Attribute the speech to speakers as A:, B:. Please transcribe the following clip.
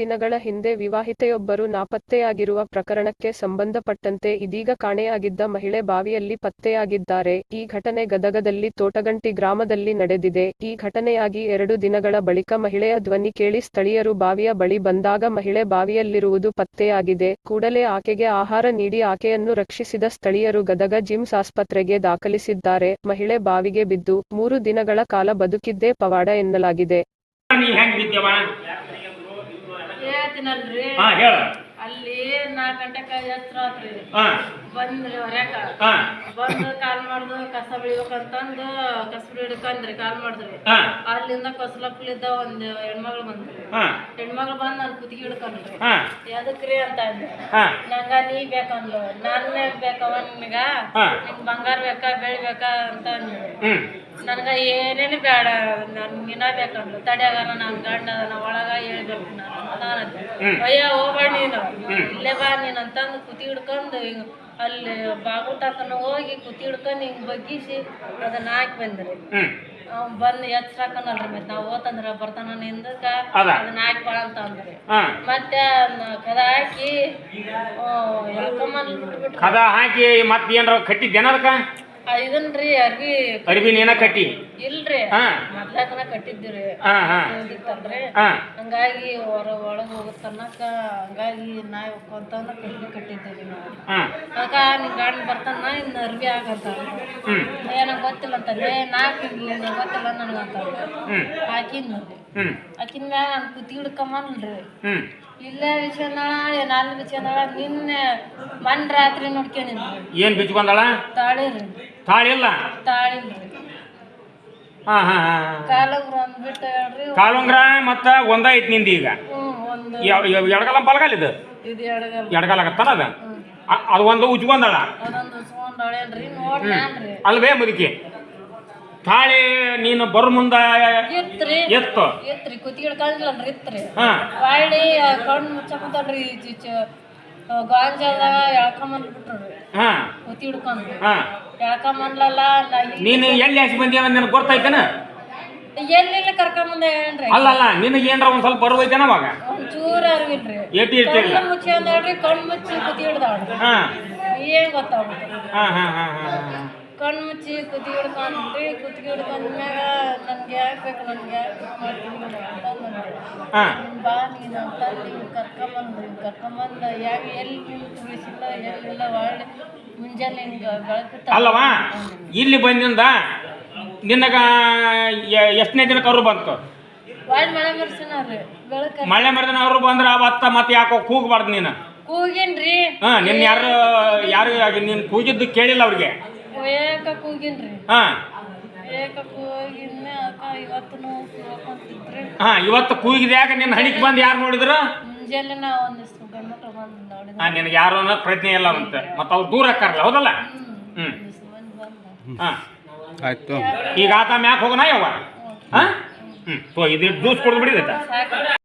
A: ದಿನಗಳ ಹಿಂದೆ ವಿವಾಹಿತೆಯೊಬ್ಬರು ನಾಪತ್ತೆಯಾಗಿರುವ ಪ್ರಕರಣಕ್ಕೆ ಸಂಬಂಧಪಟ್ಟಂತೆ ಇದೀಗ ಕಾಣೆಯಾಗಿದ್ದ ಮಹಿಳೆ ಬಾವಿಯಲ್ಲಿ ಪತ್ತೆಯಾಗಿದ್ದಾರೆ. ಈ ಘಟನೆ ಗದಗದಲ್ಲಿ ತೋಟಗಂಟಿ ಗ್ರಾಮದಲ್ಲಿ ನಡೆದಿದೆ. ಈ ಘಟನೆಯಾಗಿ ಎರಡು ದಿನಗಳ ಬಳಿಕ ಮಹಿಳೆಯ ಧ್ವನಿ ಕೇಳಿ ಸ್ಥಳೀಯರು ಬಾವಿಯ ಬಳಿ ಬಂದಾಗ ಮಹಿಳೆ ಬಾವಿಯಲ್ಲಿರುವುದು ಪತ್ತೆಯಾಗಿದೆ. ಕೂಡಲೇ ಆಕೆಗೆ ಆಹಾರ ನೀಡಿ ಆಕೆಯನ್ನು ರಕ್ಷಿಸಿದ ಸ್ಥಳೀಯರು ಗದಗ ಜಿಮ್ಸ್ ಆಸ್ಪತ್ರೆಗೆ ದಾಖಲಿಸಿದ್ದಾರೆ. ಮಹಿಳೆ ಬಾವಿಗೆ ಬಿದ್ದು ಮೂರು ದಿನಗಳ ಕಾಲ ಬದುಕಿದ್ದೇ ಪವಾಡ ಎನ್ನಲಾಗಿದೆ.
B: ಹೇಳ್ತೀನಲ್ರಿ?
C: ಹಾ ಹೇಳ.
B: ಅಲ್ಲಿ ನಾಲ್ಕು ಗಂಟೆಕ ಎತ್ತರ ಆತ್ರಿ.
C: ಹಾ.
B: ಬಂದ್ರಿ ಹೊರ್ಯಾಕ.
C: ಹಾ.
B: ಬಂದು ಕಾಲ್ ಮಾಡ್ದು ಕಸ ಬೆಳಿಬೇಕಂತಂದು ಕಸ ಹಿಡ್ಕಂದ್ರಿ ಕಾಲ್ ಮಾಡಿದ್ರಿ
C: ಹಾ.
B: ಅಲ್ಲಿಂದ ಕಸಲಪ್ಪಲಿದ್ದ ಒಂದು ಹೆಣ್ಮಗಳು ಬಂದ್ರಿ
C: ಹಾ.
B: ಹೆಣ್ಮಗಳು ಬಂದ್ ನಾನು ಕುತ್ತಿಗೆ ಹಿಡ್ಕೊಂಡ್ರಿ.
C: ಹಾ.
B: ಎದಕ್ರಿ ಅಂತ ಅಂದೆ
C: ಹಾ.
B: ನಂಗ ನೀ ಬೇಕಂದ್ಲು. ನಾನೇ ಬೇಕವ ನಿನಗ?
C: ಹಾ.
B: ನಿಂಗ್ ಬಂಗಾರ ಬೇಕಾ ಬೆಳಿ ಬೇಕಾ ಅಂತ ಅಂದ್ರಿ
C: ಹ್ಮ್.
B: ನನಗ ಏನೇನು ಬೇಡ ನನ್ಗಿನ ಬೇಕಂದ್ಲು. ತಡ್ಯಾಗ ನನ್ನ ಗಂಡ ಅದನ ಒಳಗ ಹೇಳ್ಬೇಕು ನಾನು. ನಾನು. ಅಯ್ಯ ಹೋಗ್ಬೇಡ ನೀನು. ಇಲ್ಲೇ ಬಾ ನೀನು ಅಂತಂದು ಕುತಿ ಹಿಡ್ಕೊಂಡು ಹಿಂಗೆ ಅಲ್ಲಿ ತಕನ ಹೋಗಿ ಕುತಿ ಹಿಡ್ಕೊಂಡು ಹಿಂಗೆ ಬಗ್ಗಿಸಿ ಅದನ್ನ ಹಾಕಿ ಬಂದ್ರಿ. ಅವ್ನು ಬಂದು ಎಚ್ಚರಾಕನಲ್ರಿ ಮತ್ತೆ ನಾವು ಓತಂದ್ರ ಬರ್ತಾನ ನಿಂದಕ
C: ಅದ.
B: ಅದನ್ನ ಹಾಕಿ ಬಾ ಅಂತ ಅಂದ್ರಿ. ಮತ್ತೆ ಕದ ಹಾಕಿ ಎಳ್ಕೊಂಬಂದ್
C: ಕದ ಹಾಕಿ ಮತ್ತೆ ಏನಾರ ಕಟ್ಟಿದ್ದೇನ ಅದಕ್ಕ?
B: ಇದನ್ರಿ ಅರ್ವಿ
C: ಅರ್ಬಿನ ಏನ ಕಟ್ಟಿ.
B: ಇಲ್ರಿ. ಮೊದ್ಲಾಕನ ಕಟ್ಟಿದ್ದೀರಿ
C: ಹಾ ಹಾ.
B: ಇದಿತ್ತಲ್ರಿ.
C: ಹಾ.
B: ಹಂಗಾಗಿ ಹೊರ ಒಳಗೆ ಹೋಗೋ ತನಕ ಹಂಗಾಗಿ ನಾಯಿ ಹೊಕ್ಕೊಂತಂದ ಕಟ್ಟಿ ಕಟ್ಟಿದ್ದೀವಿ ನಾವು. ಆಗ ನಿನ್ ಗಾಡಿ ಬರ್ತಾನ ಇನ್ನು ಅರ್ವಿ ಆಗಂತ
C: ಹ್ಮ್.
B: ಏನೋ ಗೊತ್ತಿಲ್ಲ ಅಂತಂದೆ ನಾಲ್ಕು ನಂಗೆ ಗೊತ್ತಿಲ್ಲ ಅಂತ
C: ಹ್ಮ್.
B: ನೋಡಿ
C: ಹ್ಮ್.
B: ಹಾಕಿದ ಮ್ಯಾಲ ನಾನು ಕುತ್ತಿ
C: ಹ್ಮ್.
B: ಇಲ್ಲ ಏನ್ ಅಲ್ಲಿ ವಿಷಯನಾಳ ನಿನ್ನೆ ಮನ್ ರಾತ್ರಿ ನೋಡ್ಕೊಂಡಿನ್ರಿ
C: ಏನ್ ಬಿಚ್ಕೊಂಡಳ?
B: ತಾಳಿ ತಾಳಿಲ್ಲ.
C: ತಾಳಿ ಹಾ ಹಾ ಹಾ.
B: ಕಾಲಗ್ರ ಅಂದ್ಬಿಟ್ಟು ಹೇಳ್ರಿ
C: ಕಾಲುಂಗ್ರ ಮತ್ತ ಒಂದ ಐತ್ನಿಂದ ಈಗ.
B: ಹ್ಞೂ ಒಂದು
C: ಎಡಗಲ ಬಲಗಾಲ ಇದು?
B: ಇದು ಎಡಗಲ.
C: ಎಡಗಾಲ ಆಗತ್ತಲ್ಲ ಅದ? ಅದು ಒಂದು
B: ಉಜ್ಕೊಂಡಳ
C: ಅಲ್ವೇ ಮುದುಕಿ? ತಾಳಿ ನೀನು ಬರೋ ಮುಂದ ಎತ್ತು.
B: ಇತ್ರಿ ಕುತ್ತಿ ಹಿಡ್ಕೊಂಡಿಲ್ಲನ್ರಿ ಇತ್ರಿ
C: ಹಾ.
B: ಹೊಳ್ಳಿ ಕಣ್ಣು ಗಾಂಜಾದಾಗ ಎಳ್ಕೊಂಬಂದ್ ಬಿಟ್ರು
C: ಹಾ.
B: ಕುತ್ತಿ ಹಿಡ್ಕೊಂಡ್ರಿ.
C: ಹಾ.
B: ಎಳ್ಕೊಂಬಂದ್ಲಲ್ಲ
C: ನೀನು ಎಲ್ಲಿ ಹಾಕಿ ಬಂದಿ ನಿನಗೆ ಗೊತ್ತೈತೇನ
B: ಎಲ್ಲೆಲ್ಲಿ ಕರ್ಕೊಂಬಂದೆ ಏನ್ರಿ
C: ಅಲ್ಲಲ್ಲ ನಿನಗೆ ಏನ್ರ ಒಂದ್ ಸ್ವಲ್ಪ ಬರುವೈತೇನ ಅವಾಗ?
B: ಒಂಚೂರು ಅರಿವಿಲ್ರಿ.
C: ಏಟಿ ಇರ್ತಿಲ್ಲ
B: ಕಣ್ಣು ಮುಚ್ಚಿ ಅಂದೇಳ್ರಿ ಕಣ್ಣು ಮುಚ್ಚಿ ಕುತ್ತಿ ಹಿಡ್ದಾಳ್ರಿ
C: ಹಾ.
B: ಏನ್ ಗೊತ್ತಾಗ್ಬಿಟ್ರಿ
C: ಹಾ ಹಾ ಹಾ.
B: ಕಣ್ಣು ಮುಚ್ಚಿ ಕುತ್ತಿ ಹಿಡ್ಕೊಂಡ್ರಿ ಕುತ್ತಿಗೆ ಹಿಡ್ಕೊಂಡ್ ಮ್ಯಾಗ ನನ್ಗೆ ಯಾಕೆ ಬೇಕು ನನ್ಗೆ
C: ಹಾ.
B: ಬಾ ನೀನು ಅಂತ ನೀವು ಕರ್ಕೊಂಬಂದ್ರಿ ಕರ್ಕೊಂಬಂದ ಯಾವ ಎಲ್ಲಿ ನೀವು ತುಳಿಸಿಲ್ಲ ಎಲ್ಲಿಲ್ಲ ಒಳ್ಳೆ ಮುಂಜಾನೆ ಬೆಳಕಿತ್ತ
C: ಅಲ್ಲವಾ? ಇಲ್ಲಿ ಬಂದಿಂದ ನಿನಗ ಎ- ಎಷ್ಟನೇ ದಿನಕ್ಕೆ ಅವರು ಬಂತು?
B: ಮಳೆ
C: ಮರದಿನ ಅವ್ರು ಬಂದ್ರ ಅವತ್ತ ಮತ್ತೆ ಯಾಕೋ ಕೂಗಬಾರ್ದು ನೀನು.
B: ಕೂಗಿನ್ರಿ.
C: ಹಾ ನಿನ್ನ ಯಾರು ಯಾರು ನೀನು ಕೂಗಿದ್ದು ಕೇಳಿಲ್ಲ ಅವ್ರಿಗೆ.
B: ಏಕ ಕೂಗಿನ್ರಿ.
C: ಹಾ.
B: ಏಕ ಇವತ್ತು
C: ಹಾ ಇವತ್ತು ನಿನ್ನ ಹಣಿಕ್ ಬಂದು ಯಾರು ನೋಡಿದ್ರು?
B: ಮುಂಜಾನೆ ನಾ ಒಂದಿಷ್ಟು ಗಂಡು ಬಂದು ನೋಡಿದ
C: ಹಾ ನಿನಗೆ ಯಾರು ಅನ್ನೋ ಪ್ರಜ್ಞೆ ಇಲ್ಲ ಅಂತ ಮತ್ತೆ ಅವ್ರು ದೂರ ಹಾಕಾರಲ್ಲ ಹೌದಲ್ಲ?
B: ಮಂದಿ
C: ಹಾ.
D: ಆಯ್ತು.
C: ಈಗ ಆತ ಮ್ಯಾಕ್ ಹೋಗೋಣ ಯಾವ ಹ್ಮ್ ತೋ ಇದು ಜ್ಯೂಸ್ ಕುಡಿದು ಬಿಡಿದೈತ.